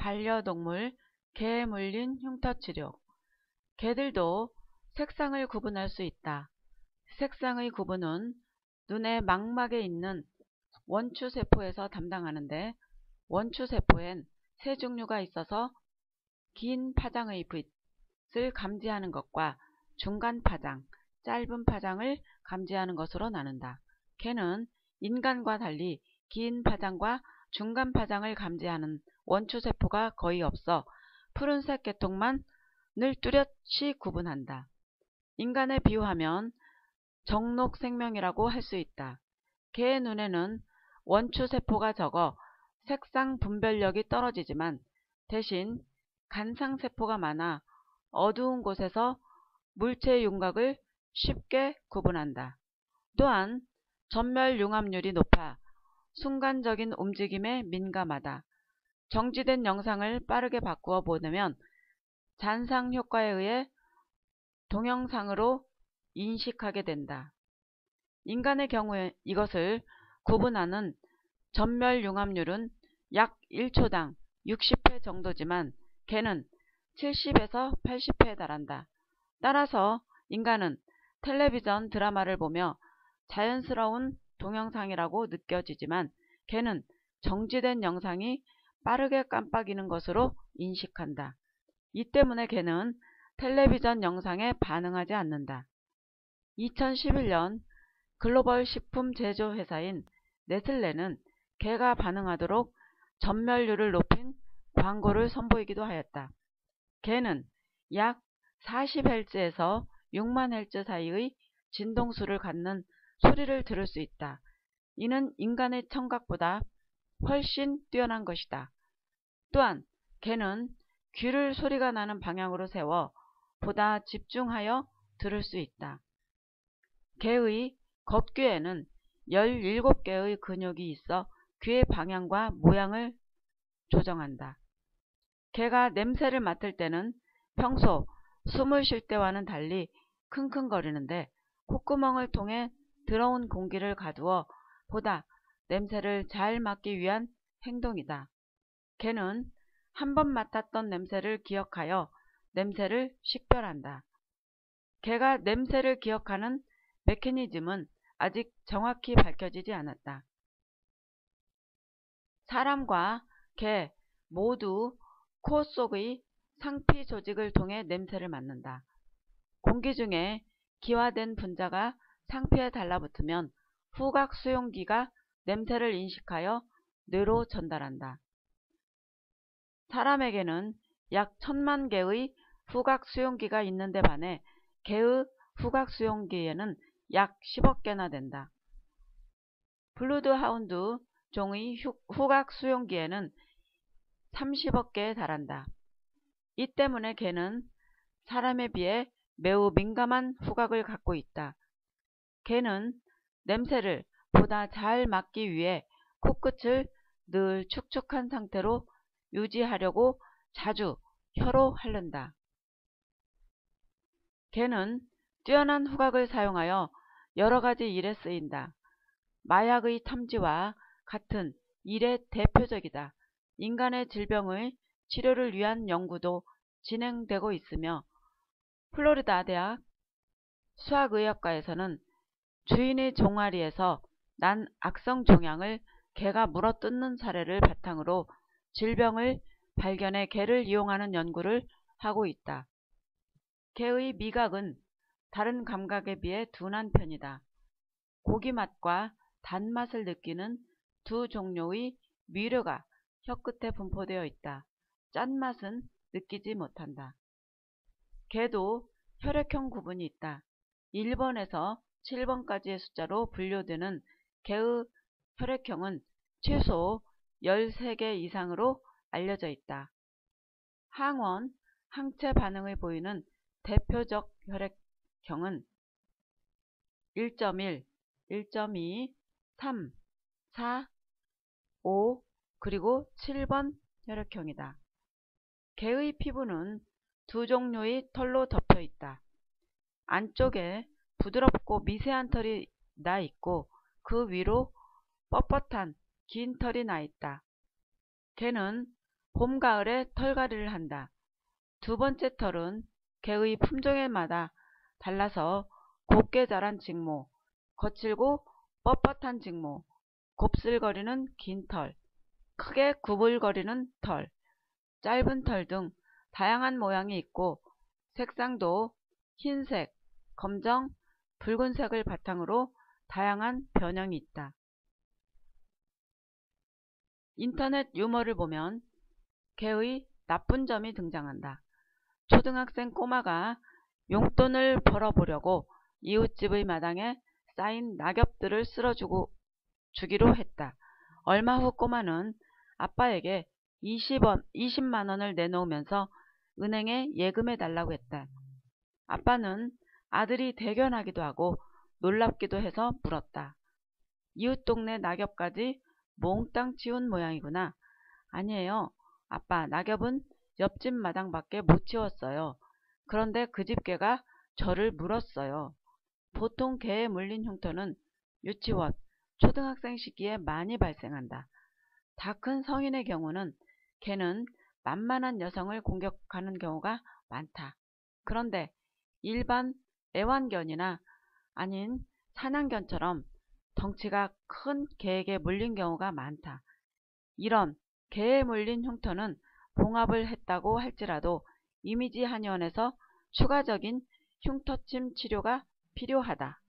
반려동물 개에 물린 흉터치료 개들도 색상을 구분할 수 있다. 색상의 구분은 눈의 망막에 있는 원추세포에서 담당하는데 원추세포엔 세 종류가 있어서 긴 파장의 빛을 감지하는 것과 중간 파장, 짧은 파장을 감지하는 것으로 나눈다. 개는 인간과 달리 긴 파장과 중간 파장을 감지하는 원추세포가 거의 없어 푸른색 계통만 늘 뚜렷이 구분한다. 인간에 비유하면 정록 생명이라고 할 수 있다. 개의 눈에는 원추세포가 적어 색상 분별력이 떨어지지만 대신 간상세포가 많아 어두운 곳에서 물체 윤곽을 쉽게 구분한다. 또한 전멸 융합률이 높아 순간적인 움직임에 민감하다. 정지된 영상을 빠르게 바꾸어 보내면 잔상 효과에 의해 동영상으로 인식하게 된다. 인간의 경우에 이것을 구분하는 전멸 융합률은 약 1초당 60회 정도지만 개는 70에서 80회에 달한다. 따라서 인간은 텔레비전 드라마를 보며 자연스러운 동영상이라고 느껴지지만 개는 정지된 영상이 빠르게 깜빡이는 것으로 인식한다. 이 때문에 개는 텔레비전 영상에 반응하지 않는다. 2011년 글로벌 식품 제조 회사인 네슬레는 개가 반응하도록 전멸률을 높인 광고를 선보이기도 하였다. 개는 약 40Hz에서 6만 Hz 사이의 진동수를 갖는 소리를 들을 수 있다. 이는 인간의 청각보다 훨씬 뛰어난 것이다. 또한 개는 귀를 소리가 나는 방향으로 세워 보다 집중하여 들을 수 있다. 개의 겉귀에는 17개의 근육이 있어 귀의 방향과 모양을 조정한다. 개가 냄새를 맡을 때는 평소 숨을 쉴 때와는 달리 킁킁거리는데 콧구멍을 통해 들어온 공기를 가두어 보다 냄새를 잘 맡기 위한 행동이다. 개는 한 번 맡았던 냄새를 기억하여 냄새를 식별한다. 개가 냄새를 기억하는 메커니즘은 아직 정확히 밝혀지지 않았다. 사람과 개 모두 코 속의 상피 조직을 통해 냄새를 맡는다. 공기 중에 기화된 분자가 상피에 달라붙으면 후각 수용기가 냄새를 인식하여 뇌로 전달한다. 사람에게는 약 천만 개의 후각 수용기가 있는데 반해 개의 후각 수용기에는 약 10억 개나 된다. 블루드 하운드 종의 후각 수용기에는 30억 개에 달한다. 이 때문에 개는 사람에 비해 매우 민감한 후각을 갖고 있다. 개는 냄새를 보다 잘 맡기 위해 코끝을 늘 축축한 상태로 유지하려고 자주 혀로 핥는다. 개는 뛰어난 후각을 사용하여 여러 가지 일에 쓰인다. 마약의 탐지와 같은 일의 대표적이다. 인간의 질병의 치료를 위한 연구도 진행되고 있으며 플로리다 대학 수학의학과에서는 주인의 종아리에서 난 악성 종양을 개가 물어뜯는 사례를 바탕으로 질병을 발견해 개를 이용하는 연구를 하고 있다. 개의 미각은 다른 감각에 비해 둔한 편이다. 고기 맛과 단맛을 느끼는 두 종류의 미료가 혀끝에 분포되어 있다. 짠맛은 느끼지 못한다. 개도 혈액형 구분이 있다. 1번에서 7번까지의 숫자로 분류되는 개의 혈액형은 최소 13개 이상으로 알려져 있다. 항원, 항체 반응을 보이는 대표적 혈액형은 1.1, 1.2, 3, 4, 5, 그리고 7번 혈액형이다. 개의 피부는 두 종류의 털로 덮여 있다. 안쪽에 부드럽고 미세한 털이 나 있고 그 위로 뻣뻣한 긴 털이 나 있다. 개는 봄, 가을에 털갈이를 한다. 두 번째 털은 개의 품종에마다 달라서 곱게 자란 직모, 거칠고 뻣뻣한 직모, 곱슬거리는 긴 털, 크게 구불거리는 털, 짧은 털 등 다양한 모양이 있고 색상도 흰색, 검정, 붉은색을 바탕으로 다양한 변형이 있다. 인터넷 유머를 보면 개의 나쁜 점이 등장한다. 초등학생 꼬마가 용돈을 벌어보려고 이웃집의 마당에 쌓인 낙엽들을 쓸어주고 주기로 했다. 얼마 후 꼬마는 아빠에게 20원, 20만 원을 내놓으면서 은행에 예금해 달라고 했다. 아빠는 아들이 대견하기도 하고 놀랍기도 해서 물었다. 이웃 동네 낙엽까지 몽땅 치운 모양이구나. 아니에요. 아빠, 낙엽은 옆집 마당밖에 못 치웠어요. 그런데 그 집 개가 저를 물었어요. 보통 개에 물린 흉터는 유치원, 초등학생 시기에 많이 발생한다. 다 큰 성인의 경우는 개는 만만한 여성을 공격하는 경우가 많다. 그런데 일반 애완견이나 아닌 사냥견처럼 덩치가 큰 개에게 물린 경우가 많다. 이런 개에 물린 흉터는 봉합을 했다고 할지라도 이미지 한의원에서 추가적인 흉터침 치료가 필요하다.